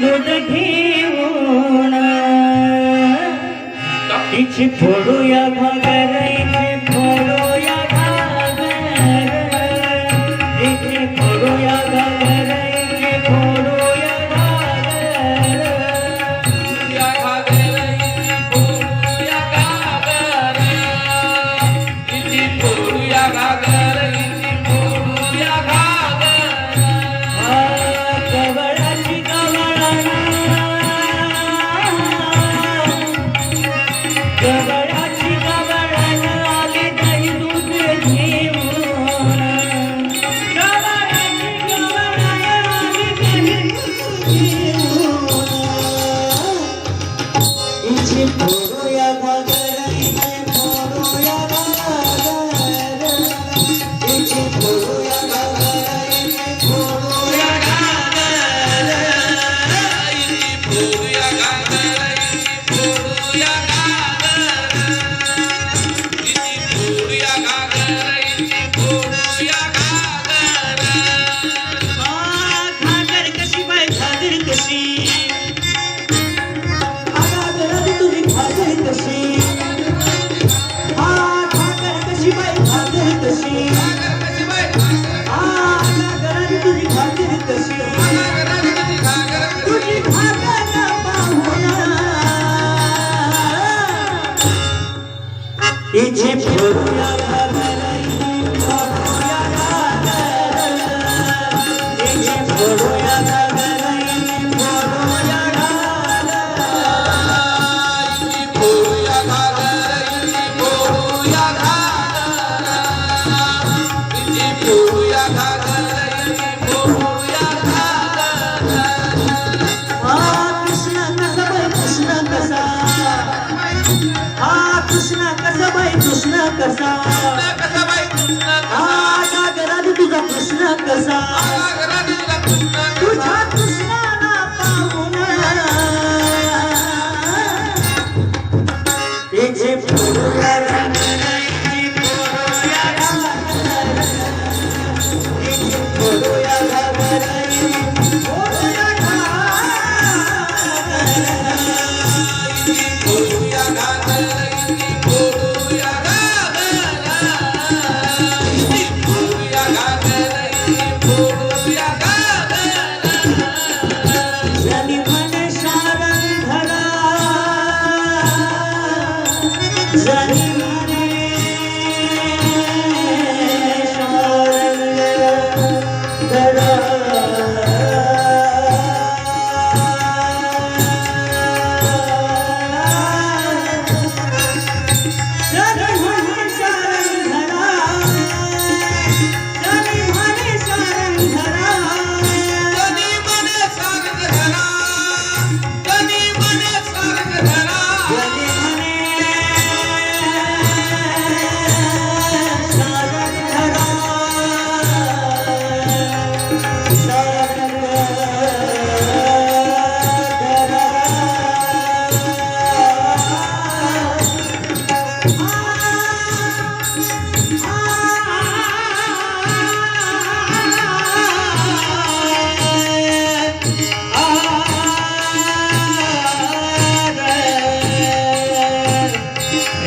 दूध घेऊन तिची फोडूया भगर फोडू पीछे Ah, ah, ah, ah, ah,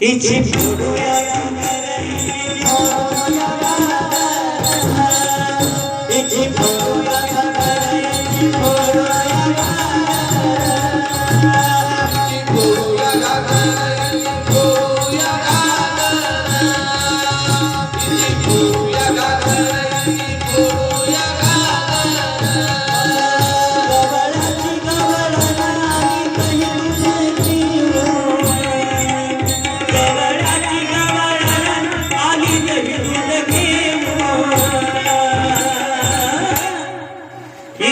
e te juro que